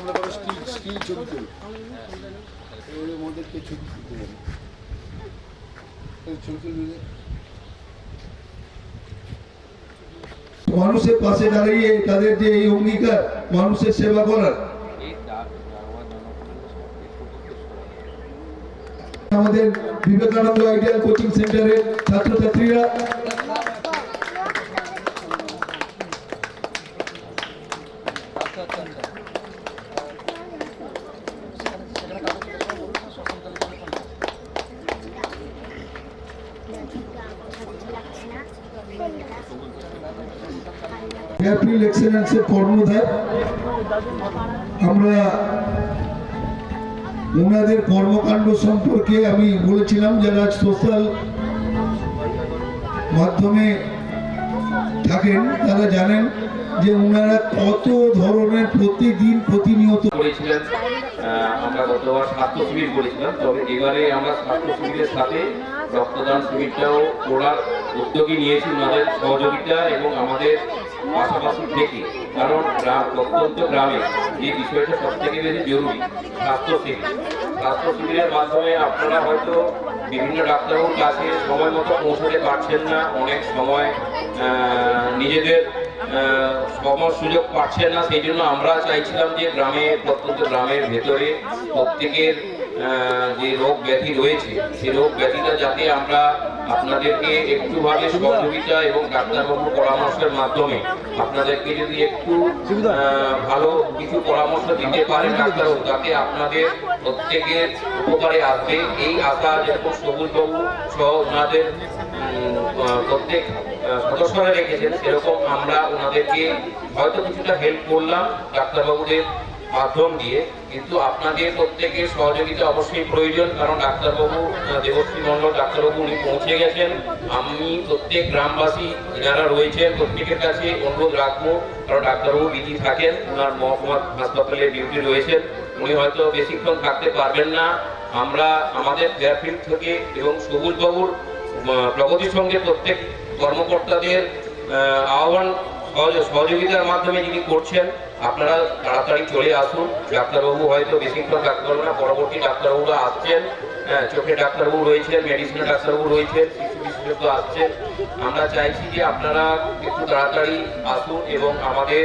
আমরা বড় still still ছবি তুলি। ওর মধ্যে ছবি তুলতে মানুষের পাশে দাঁড়িয়ে তাদের যে এই অঙ্গীকার, মানুষের সেবা করার। আমাদের বিবেকানন্দ আইডিয়াল কোচিং সেন্টারের ছাত্রছাত্রীরা এয়ারফিল্ড এক্সেলেন্সের কর্ণধার আমরা ওনাদের কর্মকাণ্ড সম্পর্কে আমি বলেছিলাম যারা সোশ্যাল মাধ্যমে থাকেন, তারা জানেন যে ওনারা কত ধরনের প্রতিদিন প্রতিনিয়ত করেছিলেন আমরা গতবার স্বাস্থ্য শিবির করেছিলাম তবে এবারে আমরা স্বাস্থ্য শিবিরের সাথে রক্তদান শিবিরটাও করার উদ্যোগী নিয়েছি ওনাদের সহযোগিতা এবং আমাদের পাশাপাশি থেকে কারণ গ্রাম প্রত্যন্ত গ্রামে যে বিষয়টা সব থেকে বেশি জরুরি স্বাস্থ্য শিবির স্বাস্থ্য শিবিরের মাধ্যমে আপনারা হয়তো বিভিন্ন ডাক্তারবাবুর কাছে সময় মতো পৌঁছতে পারছেন না, অনেক সময় নিজেদের সুযোগ পাচ্ছেন না, সেই জন্য আমরা চাইছিলাম যে গ্রামে, প্রত্যন্ত গ্রামের ভেতরে প্রত্যেকের যে রোগ ব্যাধি রয়েছে, সেই রোগ ব্যাধিটা যাতে আমরা আপনাদেরকে একটু একটুভাবে সহযোগিতা এবং ডাক্তারবাবুর পরামর্শের মাধ্যমে আপনাদেরকে যদি একটু ভালো কিছু পরামর্শ দিতে পারেন ডাক্তারবাবু তাতে আপনাদের প্রত্যেকের উপকারে আসবে। এই আশা যেরকম সবুজবাবু সহ ওনাদের প্রত্যেক সদস্যরা রেখেছেন সেরকম আমরা ওনাদেরকে হয়তো কিছুটা হেল্প করলাম ডাক্তারবাবুদের মাধ্যম দিয়ে। কিন্তু আপনাদের প্রত্যেকের সহযোগিতা অবশ্যই প্রয়োজন, কারণ ডাক্তারবাবু দেবশ্রী মন্ডল ডাক্তারবাবু উনি পৌঁছে গেছেন। আমি প্রত্যেক গ্রামবাসী যারা রয়েছেন প্রত্যেকের কাছে অনুরোধ রাখব, কারণ ডাক্তারবাবু বিধি থাকেন ওনার মহকুমা হাসপাতালে ডিউটি রয়েছেন উনি হয়তো বেশিক্ষণ থাকতে পারবেন না। আমরা আমাদের ফেয়ারফিল্ড থেকে এবং সবুজবাবুর প্রগতির সঙ্গে প্রত্যেক কর্মকর্তাদের আহ্বান সহযোগিতার মাধ্যমে যিনি করছেন, আপনারা তাড়াতাড়ি চলে আসুন। ডাক্তারবাবু হয়তো বেশিক্ষণ না, পরবর্তী ডাক্তারবাবুরা আসছেন। হ্যাঁ চোখে ডাক্তারবাবু রয়েছেন, মেডিসিনের ডাক্তারবাবু রয়েছেন আসছেন। আমরা চাইছি যে আপনারা একটু তাড়াতাড়ি আসুন এবং আমাদের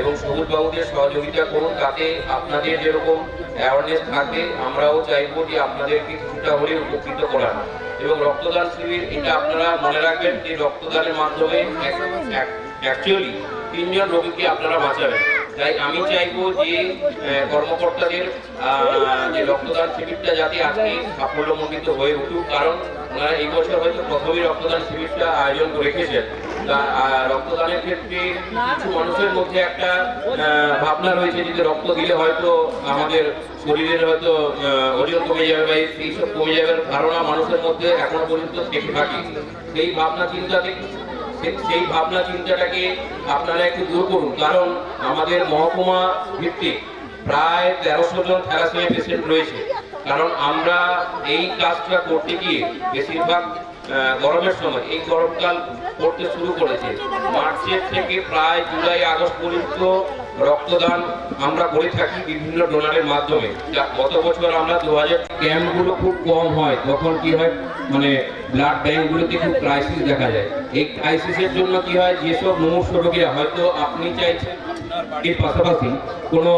এবং সবুজবাবুদের সহযোগিতা করুন তাতে আপনাদের যেরকম অ্যাওয়ারনেস থাকে আমরাও চাইব যে আপনাদেরকে কিছুটা হলে উপকৃত করার। এবং রক্তদান শিবির, এটা আপনারা মনে রাখবেন যে রক্তদানের মাধ্যমে অ্যাকচুয়ালি তিনজন রোগীকে আপনারা বাঁচাবেন। তাই আমি চাইব যে কর্মকর্তাদের যে রক্তদান শিবিরটা যাতে আজকে সাফল্যমণ্ডিত হয়ে উঠুক, কারণ ওনারা এই বছর হয়তো প্রথমেই রক্তদান শিবিরটা আয়োজন রেখেছেন। রক্তদানের ক্ষেত্রে কিছু মানুষের মধ্যে একটা ভাবনা রয়েছে যে রক্ত দিলে হয়তো আমাদের শরীরের হয়তো ওজন কমে যাবে বা এইসব কমে যাবে ধারণা মানুষের মধ্যে এখনও পর্যন্ত থেকে থাকে। সেই ভাবনা চিন্তা থেকে সেই ভাবনা চিন্তাটাকে আপনারা একটু দূর করুন। কারণ আমাদের মহকুমা ভিত্তিক প্রায় তেরোশো জন থ্যালাসেমিয়া পেশেন্ট রয়েছে। কারণ আমরা এই কাজটা করতে গিয়ে বেশিরভাগ গরমের সময়। এই গরমকাল করতে শুরু করেছে। মার্চের থেকে প্রায় জুলাই, আগস্ট পর্যন্ত রক্তদান আমরা করে থাকি বিভিন্ন ডোনারের মাধ্যমে। গত বছর আমরা দু হাজার ক্যাম্পগুলো খুব কম হয়। তখন কি হয় মানে ব্লাড ব্যাঙ্কগুলোতে খুব ক্রাইসিস দেখা যায়। এই ক্রাইসিসের জন্য কি হয়, যেসব মুমূর্ষ রোগীরা হয়তো আপনি চাইছেন এর পাশাপাশি কোনো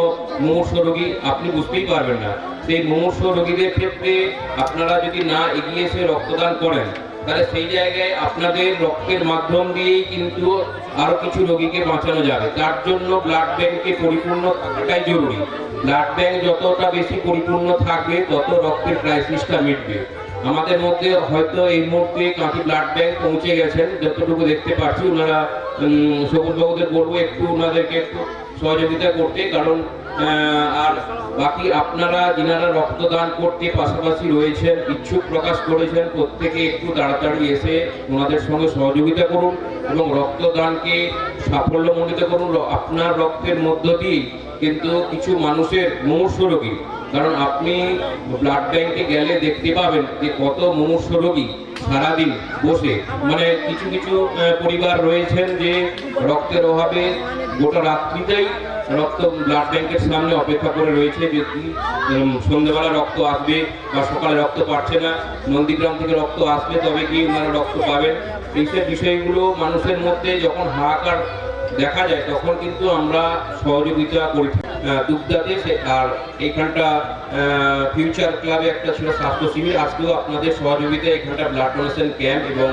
মুমূর্ষ রোগী আপনি বুঝতেই পারবেন না। সেই মুমূর্ষ রোগীদের ক্ষেত্রে আপনারা যদি না এগিয়ে এসে রক্তদান করেন তাহলে সেই জায়গায় আপনাদের রক্তের মাধ্যম দিয়েই কিন্তু আরও কিছু রোগীকে বাঁচানো যাবে। তার জন্য ব্লাড ব্যাংকে পরিপূর্ণ থাকাটাই জরুরি। ব্লাড ব্যাংক যতটা বেশি পরিপূর্ণ থাকবে, তত রক্তের ক্রাইসিসটা মিটবে। আমাদের মধ্যে হয়তো এই মুহূর্তে কাঁথি ব্লাড ব্যাংক পৌঁছে গেছেন। যতটুকু দেখতে পাচ্ছি, ওনারা সবুজবাবুদের বলব, একটু ওনাদেরকে একটু সহযোগিতা করতে, কারণ আর বাকি আপনারা যিনারা রক্তদান করতে পাশাপাশি রয়েছেন, ইচ্ছুক প্রকাশ করেছেন, প্রত্যেকে একটু তাড়াতাড়ি এসে ওনাদের সঙ্গে সহযোগিতা করুন এবং রক্তদানকে সাফল্যমণ্ডিত করুন। আপনার রক্তের মধ্য দিয়ে কিন্তু কিছু মানুষের মুমূর্ষ রোগী, কারণ আপনি ব্লাড ব্যাংকে গেলে দেখতে পাবেন যে কত মুমূর্ষ রোগী সারাদিন বসে। মানে কিছু কিছু পরিবার রয়েছেন যে রক্তের অভাবে গোটা রাত্রিতেই রক্ত ব্লাড ব্যাংকের সামনে অপেক্ষা করে রয়েছে যে সন্ধ্যেবেলা রক্ত আসবে বা সকালে রক্ত পাচ্ছে না, নন্দীগ্রাম থেকে রক্ত আসবে, তবে কি ওনারা রক্ত পাবেন? এইসব বিষয়গুলো মানুষের মধ্যে যখন হাহাকার দেখা যায়, তখন কিন্তু আমরা সহযোগিতা করি। দুগ্ধাতে আর এইখানটা ফিউচার ক্লাবে একটা ছিল স্বাস্থ্য শিবির। আজকেও আপনাদের সহযোগিতায় এখানটা ব্লাড ডোনেশন ক্যাম্প এবং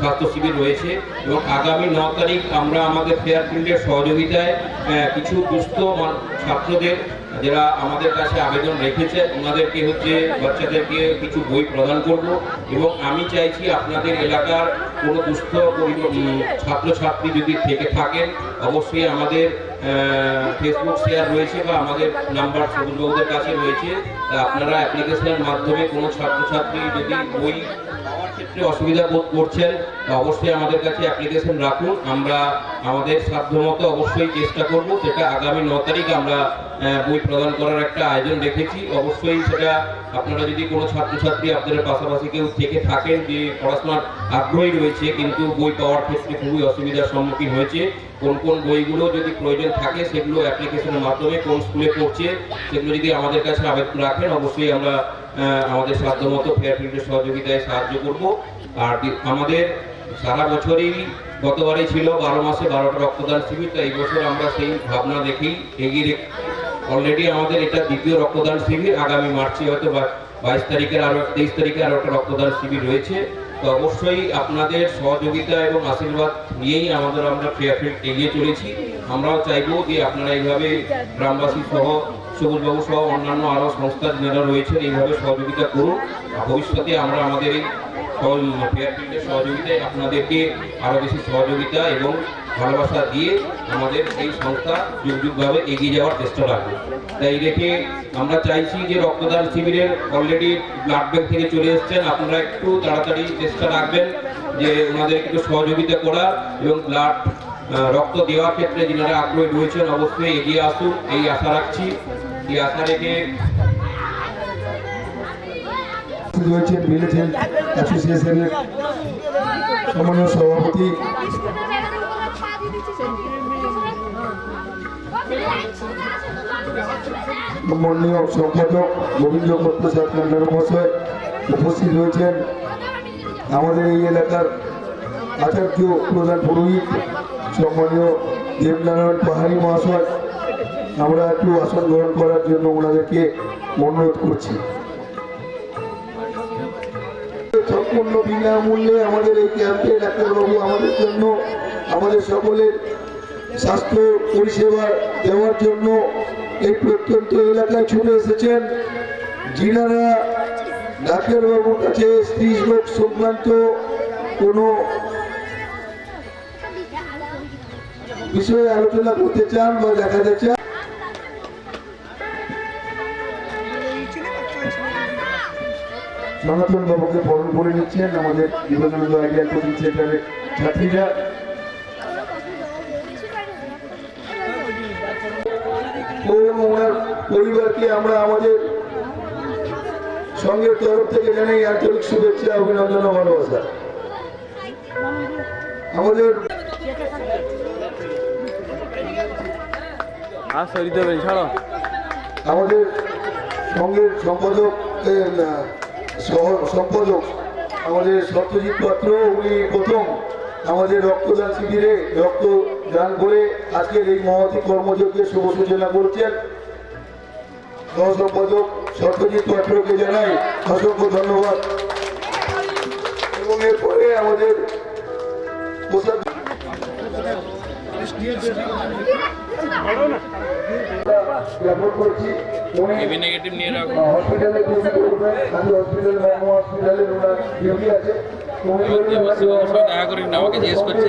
স্বাস্থ্য শিবির রয়েছে। এবং আগামী ন তারিখ আমরা আমাদের ফেয়ার ফিল্ডের সহযোগিতায় কিছু দুস্থ ছাত্রদের যারা আমাদের কাছে আবেদন রেখেছে, ওনাদেরকে হচ্ছে বাচ্চাদেরকে কিছু বই প্রদান করব। এবং আমি চাইছি আপনাদের এলাকার কোনো দুস্থ ছাত্রছাত্রী যদি থেকে থাকেন, অবশ্যই আমাদের ফেসবুক শেয়ার রয়েছে বা আমাদের নাম্বার সবুজবাবুদের কাছে রয়েছে। আপনারা অ্যাপ্লিকেশনের মাধ্যমে কোনো ছাত্রছাত্রী যদি বই ক্ষেত্রে অসুবিধা বোধ করছেন অবশ্যই আমাদের কাছে অ্যাপ্লিকেশন রাখুন। আমরা আমাদের সাধ্যমতো অবশ্যই চেষ্টা করব সেটা আগামী ন তারিখ আমরা বই প্রদান করার একটা আয়োজন রেখেছি অবশ্যই সেটা আপনারা যদি কোনো ছাত্রছাত্রী আপনাদের পাশাপাশি কেউ থেকে থাকেন যে পড়াশোনার আগ্রহী রয়েছে, কিন্তু বই পাওয়ার ক্ষেত্রে খুবই অসুবিধার সম্মুখীন হয়েছে, কোন কোন বইগুলো যদি প্রয়োজন থাকে সেগুলো অ্যাপ্লিকেশনের মাধ্যমে কোন স্কুলে পড়ছে সেগুলো যদি আমাদের কাছে আবেদন রাখেন, অবশ্যই আমরা আমাদের সাধ্যমতো ফেয়ার ফিল্ডের সহযোগিতায় সাহায্য করব। আর আমাদের সারা বছরই গতবারই ছিল বারো মাসে বারোটা রক্তদান শিবির, তাই এই বছর আমরা সেই ভাবনা দেখেই এগিয়ে অলরেডি আমাদের এটা দ্বিতীয় রক্তদান শিবির, আগামী মার্চে হয়তো বা বাইশ তারিখের আরও তেইশ তারিখে আরও একটা রক্তদান শিবির রয়েছে। তো অবশ্যই আপনাদের সহযোগিতা এবং আশীর্বাদ নিয়েই আমাদের আমরা ফেয়ারফিল্ড এগিয়ে চলেছি। আমরাও চাইব যে আপনারা এইভাবে গ্রামবাসী সহ সবুজবাবু সহ, অন্যান্য আরও সংস্থা যারা রয়েছেন, এইভাবে সহযোগিতা করুন। ভবিষ্যতে আমরা আমাদের এই ফেয়ারফিল্ডের সহযোগিতায় আপনাদেরকে আরও বেশি সহযোগিতা এবং ভালোবাসা দিয়ে আমাদের এই সংস্থা যুগ যুগভাবে এগিয়ে যাওয়ার চেষ্টা রাখবে। তাই রেখে আমরা চাইছি যে রক্তদান শিবিরের অলরেডি ব্লাড ব্যাংক থেকে চলে এসছেন। আপনারা একটু তাড়াতাড়ি চেষ্টা রাখবেন যে ওনাদের একটু সহযোগিতা করা এবং ব্লাড রক্ত দেওয়ার ক্ষেত্রে যিনারা আগ্রহী রয়েছেন অবশ্যই এগিয়ে আসুন। এই আশা রাখছি। এই আশা রেখে রয়েছেন অ্যাসোসিয়েশনের সম্মানীয় সভাপতি মাননীয় সম্পাদক গোবিন্দ ভট্টাচার্য কান্ডার মহাশয় উপস্থিত রয়েছেন। আমাদের এই এলাকার আচার্য প্রধান পুরোহিত সম্মানীয় দেবনারায়ণ পাহাড়ি মহাশয়, আমরা একটু আসন গ্রহণ করার জন্য ওনাদেরকে অনুরোধ করছি। সম্পূর্ণ বিনামূল্যে আমাদের এই ক্যাম্পে ডাক্তারবাবু আমাদের জন্য আমাদের সকলের স্বাস্থ্য পরিষেবা দেওয়ার জন্য এই প্রত্যন্ত এলাকায় ছুটে এসেছেন। যিনারা ডাক্তারবাবুর কাছে স্ত্রী রোগ সংক্রান্ত কোনো বিষয়ে আলোচনা করতে চান বা দেখাতে চান? সনাতন বাবুকে বরণ করে নিচ্ছেন। আমাদের বিবেকানন্দ আইডিয়া কোচিং সেন্টারের ছাত্রীরা। পরিবারকে আমরা আমাদের সঙ্গের তরফ থেকে জানাই আন্তরিক শুভেচ্ছা অভিনন্দন ও ভালোবাসা। আমাদের আমাদের সঙ্গের সম্পাদক সম্পাদক আমাদের সত্যজিৎ পাত্র উনি প্রথম আমাদের রক্তদান শিবিরে রক্তদান করে আজকের এই মহতি কর্মযজ্ঞের শুভ সূচনা করছেন। সহ সম্পাদক সত্যজিৎ পাত্রকে জানাই অসংখ্য ধন্যবাদ। এবং এরপরে আমাদের জ্ঞাপন করছি হসপিটালে হসপিটাল হসপিটালে ওনার ডিউটি আছে। দেখা করি আমাকে জিজ্ঞেস করছে,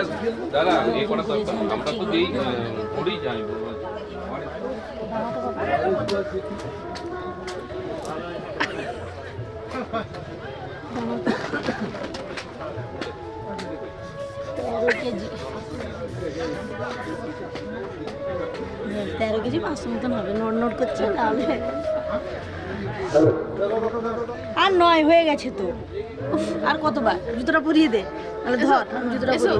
দাদা এ করা দরকার আমরা তো যেই করেই জানি তেরো কেজি পাঁচশো মতন হবে নড় নড় করছে তাহলে আর নয় হয়ে গেছে তো। আর কতবার? জুতোটা পরিয়ে দে তাহলে ধর আমি জুতোটা পরিয়ে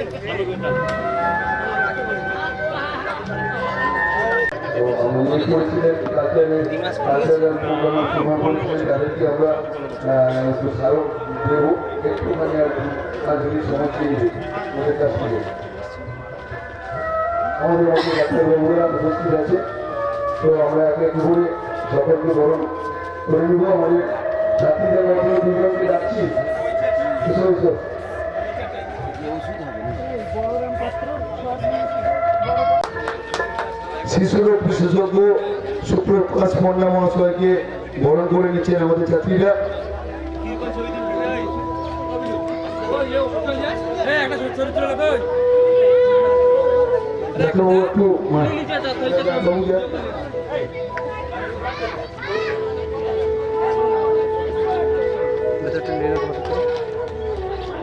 আমরা স্মারক দেব একটুখানি আর কি আঞ্চলিক সমাজকে ওদের কাছ থেকে আমাদের ডাক্তারবাবুরা উপস্থিত আছে তো আমরা একে একে করে সকলকে বরণ করে নিব আমাদের ছাত্রীদের মধ্যে দুজনকে শিশুরোগ বিশেষজ্ঞ সুপ্রকাশ পণ্ডা মহাশয়কে বরণ করে নিচ্ছেন আমাদের ছাত্রীরা একটু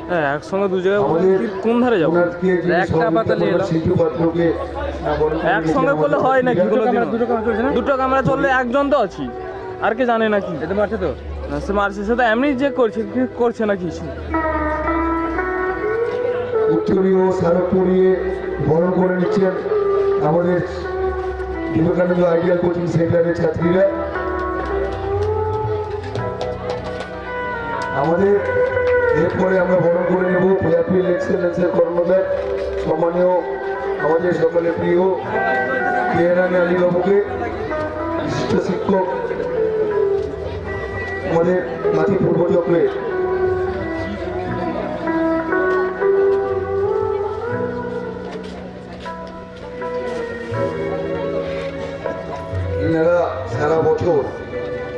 হ্যাঁ একসঙ্গে দু জায়গায় কোন ধারে যাব একটা পাতা নিয়ে এলাম। একসঙ্গে করলে হয় নাকি ছাত্রীরা। দুটো ক্যামেরা না? দুটো ক্যামেরা চললে একজন তো আছি। আর কে জানে নাকি এতে মারছে তো। সে মারছে সে তো এমনি যে করছে কি করছে না কিছু। উত্তরীয় স্মারক পরিয়ে বরণ করে নিচ্ছেন আমাদের বিবেকানন্দ আইডিয়াল কোচিং সেন্টারের ছাত্রীরা। আমাদের এরপরে আমরা বরণ করে নেব পিআরপি এক্সেলেন্সের কর্মদার সম্মানীয় আমাদের সকলের প্রিয় মেহরান আলী বাবুকে বিশিষ্ট শিক্ষক আমাদের মাটি পূর্বচক্রে। এনারা সারা বছর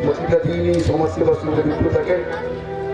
প্রতিটা দিনই সমাজসেবার সঙ্গে যুক্ত থাকেন।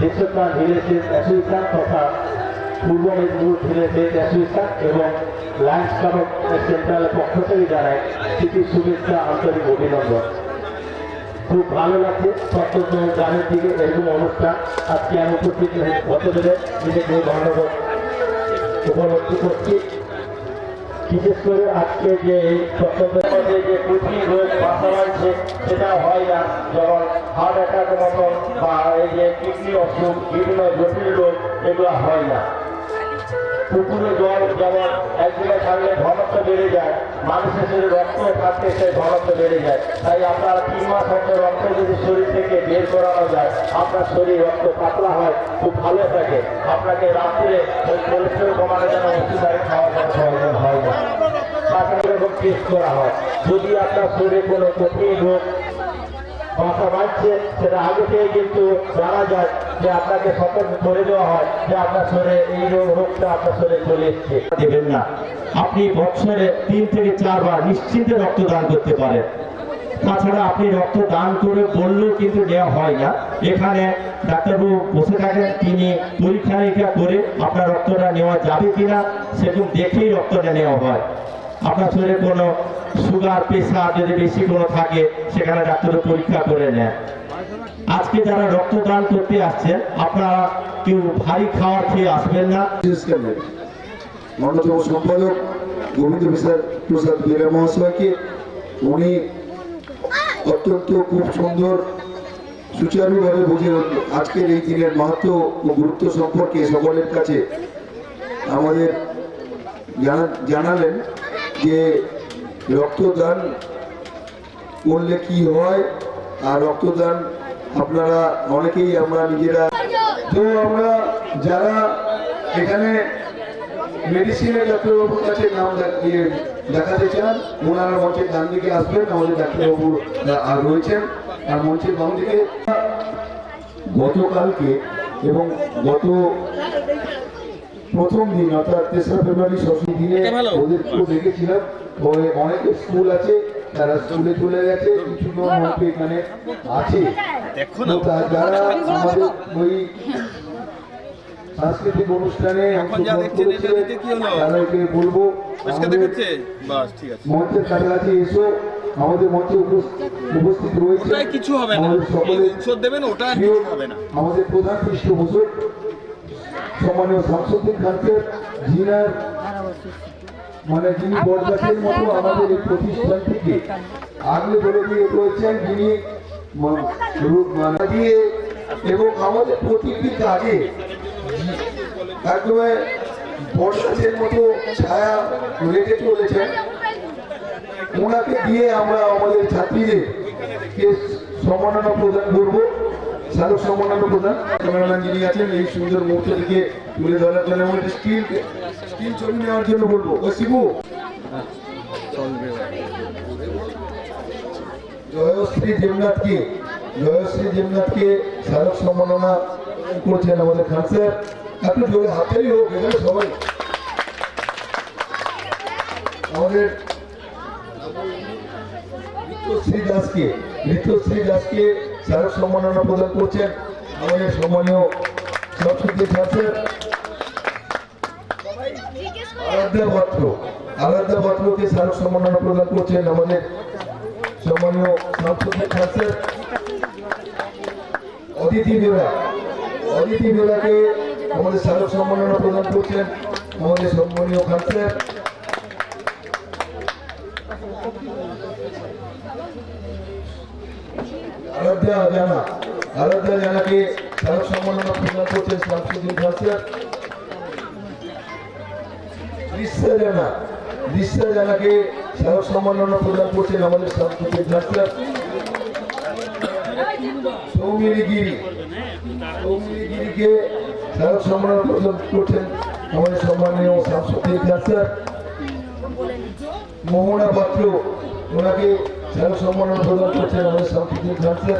দেশপ্রাণ ভিলেজের অ্যাসোসিয়েশন তথা পূর্ব মেদিনীপুর ভিলেজের অ্যাসোসিয়েশন এবং লায়ন্স ক্লাব সেন্ট্রালের পক্ষ থেকে জানায় স্মৃতির শুভেচ্ছা, আন্তরিক অভিনন্দন। খুব ভালো লাগছে সত্যত গ্রামের দিকে এরকম অনুষ্ঠান আজকে আমি উপস্থিত হতে পেরে নিজেকে ধন্যবাদ উপলব্ধি করছি। বিশেষ করে আজকে যে মধ্যে যে কুটি রোগ বাসা লাগছে সেটা হয় না। যেমন হার্ট অ্যাটাক মতন বা এই যে কিডনি অসুখ, বিভিন্ন জটিল রোগ, এগুলো হয় না। পুকুরে জল যেমন এক জায়গায় থাকলে ঘনত্ব বেড়ে যায়, মানুষের শরীরে রক্ত থাকতে সেই ঘনত্ব বেড়ে যায়। তাই আপনার তিন মাস অন্তর রক্ত যদি শরীর থেকে বের করানো যায়, আপনার শরীর রক্ত পাতলা হয়, খুব ভালো থাকে। আপনাকে রাত্রে ওই কোলেস্ট্রল কমানো যেন ওষুধ আরে খাওয়ার কোনো প্রয়োজন হয় না। করা হয়। যদি আপনার শরীরে কোনো কঠিন রোগ বাসা বাঁধছে, সেটা আগে থেকে কিন্তু জানা যায়। যে আপনাকে সতর্ক করে দেওয়া হয় যে আপনার শরীরে এই রোগটা আপনার শরীরে চলে এসছে। দেবেন না। আপনি বছরে তিন থেকে চারবার নিশ্চিন্তে রক্তদান করতে পারেন। তাছাড়া আপনি রক্ত দান করে বললেও কিন্তু নেওয়া হয় না। এখানে ডাক্তারবাবু বসে থাকেন, তিনি পরীক্ষা নিরীক্ষা করে আপনার রক্তটা নেওয়া যাবে কিনা সেরকম দেখেই রক্তটা নেওয়া হয়। আপনার শরীরে কোনো সুগার প্রেশার যদি বেশি কোনো থাকে, সেখানে ডাক্তার পরীক্ষা করে নেয় আজকে যারা রক্তদান করতে আসছেন আপনারা কেউ ভারী খাওয়ার খেয়ে আসবেন না। অন্যতম সম্পাদক গোবিন্দ প্রসাদ বেরা মহাশয়কে, উনি অত্যন্ত খুব সুন্দর, সুচারুভাবে বুঝে আজকের এই দিনের মাহাত্ম ও গুরুত্ব সম্পর্কে সকলের কাছে আমাদের জানা- জানালেন যে রক্তদান করলে কি হয়, আর রক্তদান আপনারা অনেকেই আমরা নিজেরা তো আমরা যারা এখানে মেডিসিনের ডাক্তারবাবুর কাছে নাম ইয়ে দেখাতে চান ওনারা মঞ্চের ডান দিকে আসবেন আমাদের ডাক্তারবাবু রয়েছেন। আর মঞ্চের বাম দিকে গতকালকে এবং গত প্রথম দিন অর্থাৎ তেসরা ফেব্রুয়ারি ষষ্ঠী দিনে ওদেরকেও দেখেছিলাম। ওই অনেক স্কুল আছে তারা স্কুলে চলে গেছে কিছু জন হয়তো এখানে আছে। যারা আমাদের ওই সাংস্কৃতিক অনুষ্ঠানে অংশগ্রহণ করেছে তাদেরকে বলব মঞ্চের কাছাকাছি এসো আমাদের মঞ্চে উপস্থিত রয়েছে। কিছু হবে না। দেবেন ওটা আর কিছু হবে না। আমাদের প্রধান পৃষ্ঠপোষক সম্মানীয় শামসুদ্দিন খানকে জিনার মানে যিনি বরগাছের মতো আমাদের এই প্রতিষ্ঠান থেকে আগলে বলে দিয়ে রয়েছেন যিনি দিয়ে এবং আমাদের প্রতিটি কাজে একদমে বরগাছের মতো ছায়া রেখে চলেছেন ওনাকে দিয়ে আমরা আমাদের ছাত্রীদের সম্মাননা প্রদান করব স্মারক সম্মাননা প্রদান। ক্যামেরাম্যান যিনি আছেন, এই সুন্দর মুহূর্তটিকে তুলে ধরার জন্য আমাদের স্টিল স্টিল ছবি নেওয়ার জন্য বলব। শিবু। জয়শ্রী দেবনাথকে জয়শ্রী দেবনাথকে স্মারক সম্মাননা করছেন আমাদের খান স্যার একটু জোরে হাতেই হোক, এখানে সবাই। আমাদের ঋতুশ্রী দাসকে ঋতুশ্রী দাসকে স্মারক সম্মাননা প্রদান করছেন আমাদের সম্মানীয় সরস্বতী ছাত্র আরাধ্যা পাত্র আরাধ্যা পাত্রকে স্মারক সম্মাননা প্রদান করছেন আমাদের সম্মানীয় সাংস্কৃতিক ছাত্র অদিতি বেরা অদিতি বেরাকে আমাদের স্মারক সম্মাননা প্রদান করছেন আমাদের সম্মানীয় খান্সার আরাধ্যা জানা, আরাধ্যা জানাকে স্মারক সম্মাননা প্রদান করছেন শামসুদ্দিন খান্সার দৃশ্যা জানা দৃশ্যা জানাকে স্মারক সম্মাননা প্রদান করছেন আমাদের সাংস্কৃতিক ডাক্তার সৌমিনী গিরি সৌমিনী গিরিকে স্মারক সম্মাননা প্রদান করছেন আমাদের সম্মানীয় সাংস্কৃতিক ডাক্তার মোহনা পাত্র। ওনাকে স্মারক সম্মাননা প্রদান করছেন আমাদের সাংস্কৃতিক ডাক্তার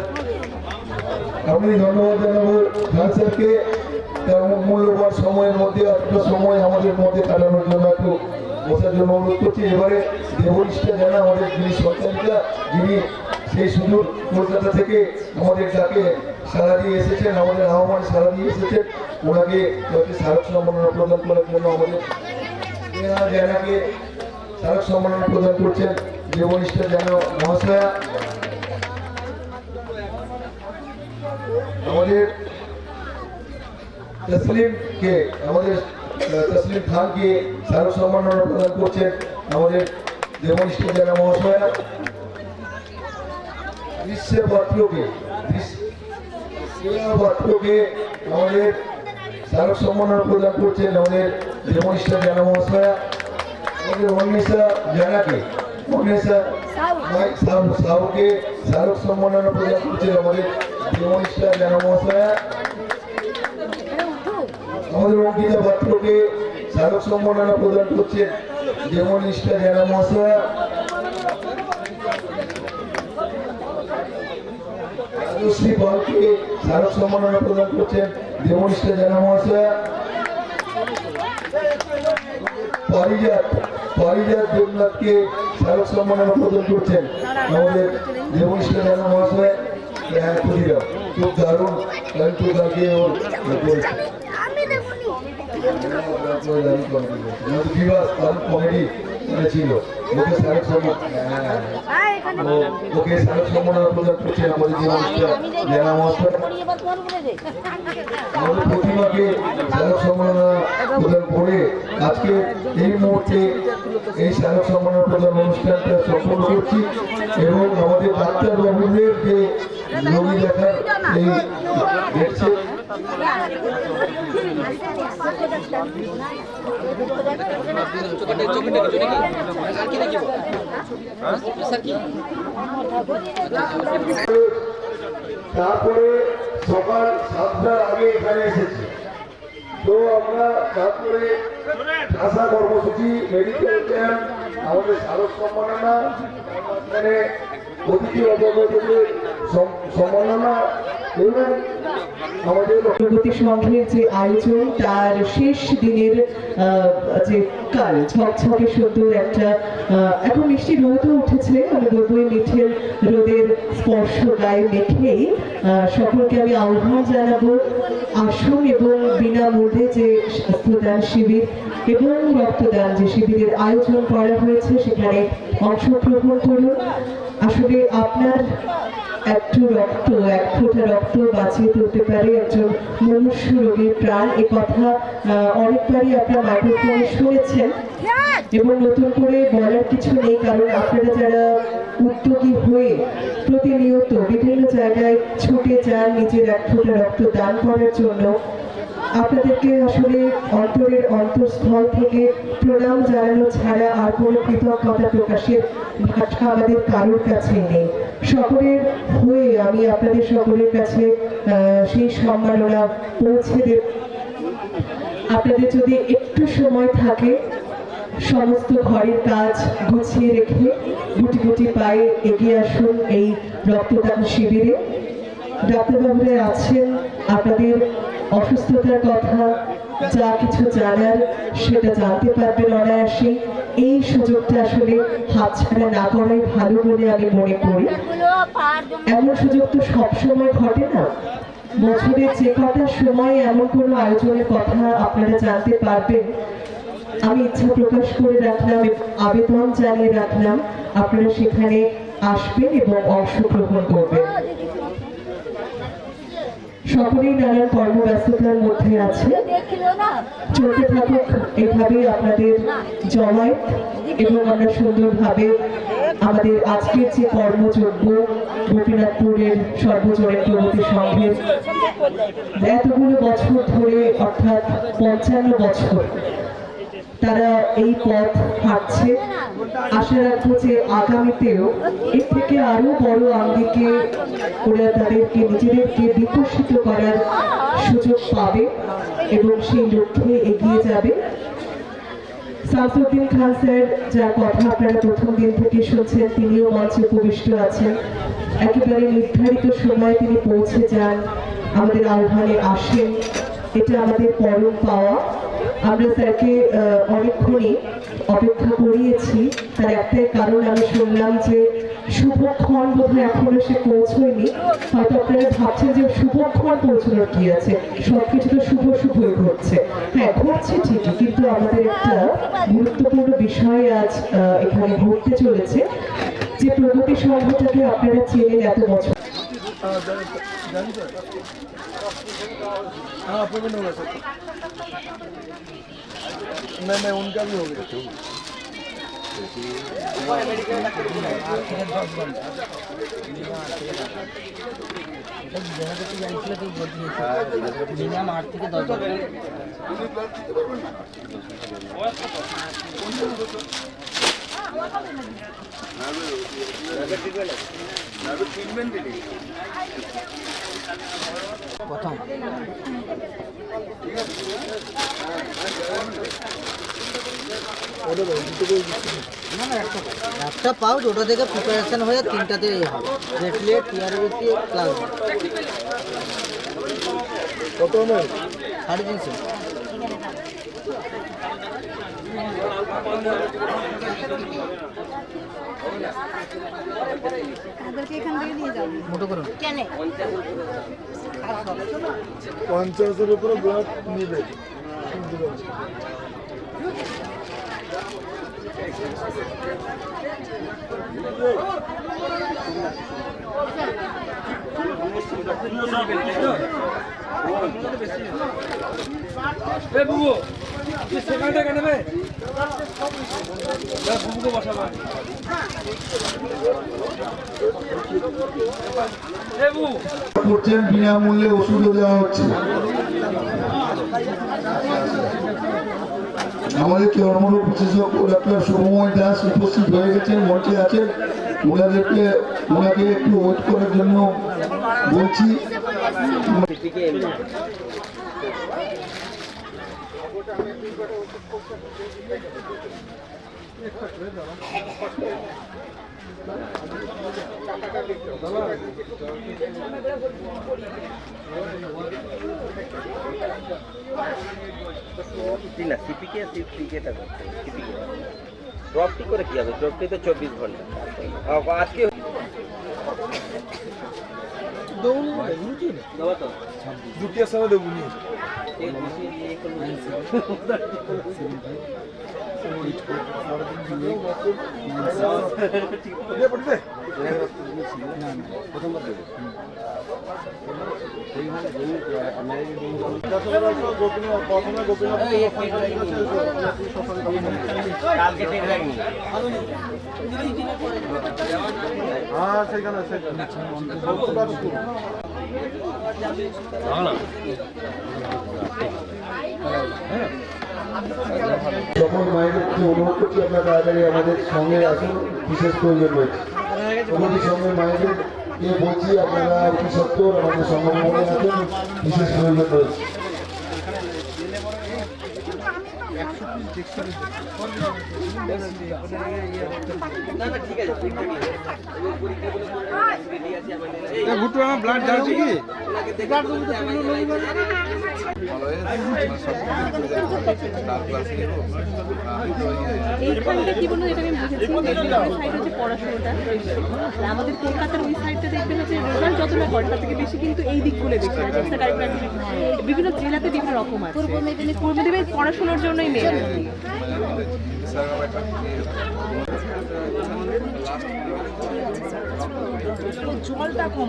আমি ধন্যবাদ জানাব স্যারকে তার মূল্যবান সময়ের মধ্যে এতটা সময় আমাদের মধ্যে কাটানোর জন্য একটু বসার জন্য অনুরোধ করছি, এবারে দেবনিষ্ঠা যেন আমাদের যিনি সরকারিকা যিনি সেই সুদূর কলকাতা থেকে আমাদের ডাকে সারা দিয়ে এসেছেন, আমাদের আহ্বান সারা দিয়ে এসেছেন, ওনাকে কয়েকটি স্মারক সম্মাননা প্রদান করার জন্য আমাদের জানাকে স্মারক সম্মাননা প্রদান করছেন দেবনিষ্ঠা যেন মহাশয়া। আমাদের তসলিমকে, আমাদের তসলিম খানকে স্মারক সম্মাননা প্রদান করছেন আমাদের দেবনিষ্ঠ জেলা মহাশয়া। বিশ্বের বিশ্বের পাত্রকে আমাদের স্মারক সম্মাননা প্রদান করছেন আমাদের দেবনিষ্ঠ জেলা মহাশয়া। আমাদের অন্বেষা জানাকে অন্বেষা সাহু সাহুকে সম্মাননা প্রদান করছেন আমাদের দেবনিষ্ঠ জেলা মহাশয়া। আমাদের অঙ্কিতা পাত্রকে স্মারক সম্মাননা প্রদান করছেন যেমন নিষ্ঠা জেলা মহাশয়া। রাজশ্রী পালকে স্মারক সম্মাননা প্রদান করছেন দেবনিষ্ঠা জেলা মহাশয়া। পারিজাত পারিজাত দেবনাথকে স্মারক প্রদান করছেন আমাদের দেবনিষ্ঠা জেলা মহাশয়া। হ্যাঁ খুব দারুণ কারণ তো ওর করেছে বিবাস তার কমেডি ছিল ওকে সম্মাননা প্রদান করছেন আমাদের প্রতিমাকে স্মারক সম্মাননা প্রদান করে আজকে এই মুহূর্তে এই স্মারক সম্মাননা প্রদান অনুষ্ঠানটা সম্পন্ন করছি এবং আমাদের ডাক্তার বাবুদের যে রোগী দেখার এই দেখছে তারপরে সকাল সাতটার আগে এখানে এসেছি। তো আমরা তারপরে আশা কর্মসূচি মেডিকেল ক্যাম্প আমাদের স্মারক সম্মাননা অতিথি অবগতদের সম- সম্মাননা তার শেষ দিনের যে কাল একটা মিষ্টি উঠেছে এই রোদের স্পর্শ গায়ে মেখেই সকলকে আমি আহ্বান জানাব, আসুন এবং বিনামূল্যে যে স্বাস্থ্যদান শিবির এবং রক্তদান যে শিবিরের আয়োজন করা হয়েছে, সেখানে অংশগ্রহণ করুন। আসলে আপনার একটু রক্ত, এক ফোঁটা রক্ত বাঁচিয়ে তুলতে পারে একজন মনুষ্য রোগীর প্রাণ। এ কথা অনেকবারই আপনার মাইক্রোফোনে শুনেছেন। এবং নতুন করে বলার কিছু নেই, কারণ আপনারা যারা উদ্যোগী হয়ে প্রতিনিয়ত বিভিন্ন জায়গায় ছুটে যান নিজের এক ফোঁটা রক্ত দান করার জন্য আপনাদেরকে আসলে অন্তরের অন্তঃস্থল থেকে প্রণাম জানানো ছাড়া আর কোনো কৃতজ্ঞতা প্রকাশের ভাষা আমাদের কারোর কাছে নেই। সকলের হয়ে আমি আপনাদের সকলের কাছে সেই সম্মাননা পৌঁছে দেব। আপনাদের যদি একটু সময় থাকে, সমস্ত ঘরের কাজ গুছিয়ে রেখে গুটি গুটি পায়ে এগিয়ে আসুন এই রক্তদান শিবিরে। ডাক্তারবাবুরা আছেন, আপনাদের অসুস্থতার কথা যা কিছু জানার সেটা জানতে পারবেন অনায়াসে। এই সুযোগটা আসলে হাতছাড়া না করাই ভালো বলে আমি মনে করি। এমন সুযোগ তো সবসময় ঘটে না। বছরের যে কটা সময় এমন কোনো আয়োজনের কথা আপনারা জানতে পারবেন। আমি ইচ্ছা প্রকাশ করে রাখলাম আবেদন জানিয়ে রাখলাম, আপনারা সেখানে আসবেন এবং অংশগ্রহণ করবেন। সকলেই নানান কর্মব্যস্ততার মধ্যে আছে। চলতে থাকুক, এভাবেই আপনাদের জমায় এবং আমরা সুন্দরভাবে আমাদের আজকের যে কর্মযজ্ঞ, গোপীনাথপুরের সর্বজনীন প্রগতি সংঘের এতগুলো বছর ধরে, অর্থাৎ পঞ্চান্ন বছর তারা এই পথ হাঁটছে। আশা রাখব যে আগামীতেও এর থেকে আরও বড় আঙ্গিকে ওরা তাদেরকে, নিজেদেরকে বিকশিত করার সুযোগ পাবে এবং সেই লক্ষ্যে এগিয়ে যাবে। সামসুদ্দিন খান স্যার যার কথা আপনারা প্রথম দিন থেকে শুনছেন, তিনিও মঞ্চে উপবিষ্ট আছেন। একেবারে নির্ধারিত সময়ে তিনি পৌঁছে যান, আমাদের আহ্বানে আসেন। এটা আমাদের পরম পাওয়া। আমরা স্যারকে অনেকক্ষণই অপেক্ষা করিয়েছি। তার একটাই কারণ আমি শুনলাম যে শুভক্ষণ বোধহয় এখনও সে পৌঁছয়নি। হয়তো আপনারা ভাবছেন যে শুভক্ষণ পৌঁছানোর কি আছে? সবকিছু তো শুভ শুভই ঘটছে। হ্যাঁ ঘটছে ঠিকই, কিন্তু আমাদের একটা গুরুত্বপূর্ণ বিষয় আজ এখানে ঘটতে চলেছে যে প্রগতি সংঘটাকে আপনারা চেনেন এত বছর। হ্যাঁ नहीं नहीं उनका भी हो गया একটা পাউচ ওটা থেকে প্রিপারেশন হয়ে তিনটাতে হবে। রেটলেট টিআরবিটি প্লাস কত সাড়ে তিনশো। তাদেরকে এখান থেকে নিয়ে যাব মোটো করুন কেন? পঞ্চাশের উপরে ব্লক নিবে। বিনামূল্যে ওষুধও দেওয়া হচ্ছে। আমাদের চর্মরোগ বিশেষজ্ঞ ডাক্তার সৌময় দাস উপস্থিত হয়ে গেছেন, মঞ্চে আছেন? ওনাদেরকে, ওনাকে একটু ওয়েট করার জন্য বলছি না সিপিকে সিপিকেটা করতে সিপিকে ড্রপটি করে কি হবে? ড্রপটি তো চব্বিশ ঘণ্টা। আ- আজকে দুটিয়ার সময় দেবো নি ট্রেন লাগনি হ্যাঁ সেখানে স্কুল সকল অনুরোধ করছি, আপনারা তাড়াতাড়ি আমাদের সঙ্গে আসুন, বিশেষ প্রয়োজন রয়েছে। সঙ্গে মায়েদের কে বলছি আপনারা অতি সত্তর আমাদের আসুন বিশেষ প্রয়োজন রয়েছে ভুট্টু আমার ব্লাড যাচ্ছে কি? এইখানটা কি বলুন এটা আমি বুঝেছি? সাইড হচ্ছে পড়াশোনাটা। আমাদের কলকাতার ওই সাইডটা দেখবেন হচ্ছে রেজাল্ট যত না করে তার থেকে বেশি কিন্তু এই দিকগুলো কারিকুলার বিভিন্ন জেলাতে বিভিন্ন রকম আছে। পূর্ব মেদিনীপুর। পড়াশোনার জন্যই মেন জলটা কম।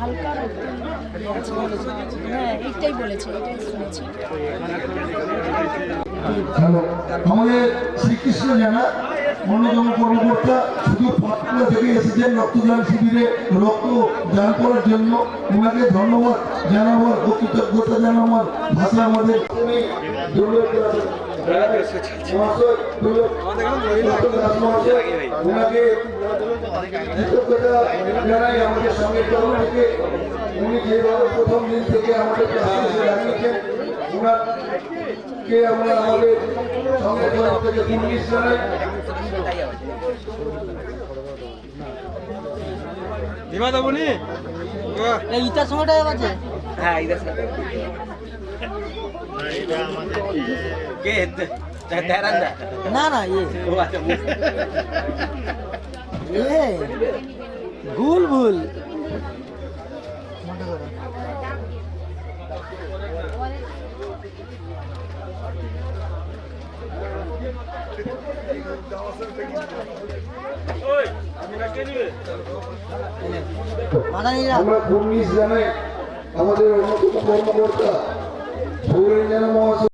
হালকা হ্যাঁ এইটাই বলেছে এটাই শুনেছি। আমাদের শ্রীকৃষ্ণ জানা অন্যতম কর্মকর্তা শুধু পাটকুলা থেকে এসেছেন রক্তদান শিবিরে রক্ত দান করার জন্য। ওনাকে ধন্যবাদ জানাবার কৃতজ্ঞতা জানাবার ভাষা আমাদের আমাদের সঙ্গে দিন থেকে ইংলিশ জানাই বিমা দেবনি এই ইটার সময়টা আছে? হ্যাঁ সাথে কে? না না ইয়ে ভুল ভুল। মাদানিরা। আমরা কর্মী জানাই আমাদের অন্যতম কর্মকর্তা সৌরেন জানা মহাশয়।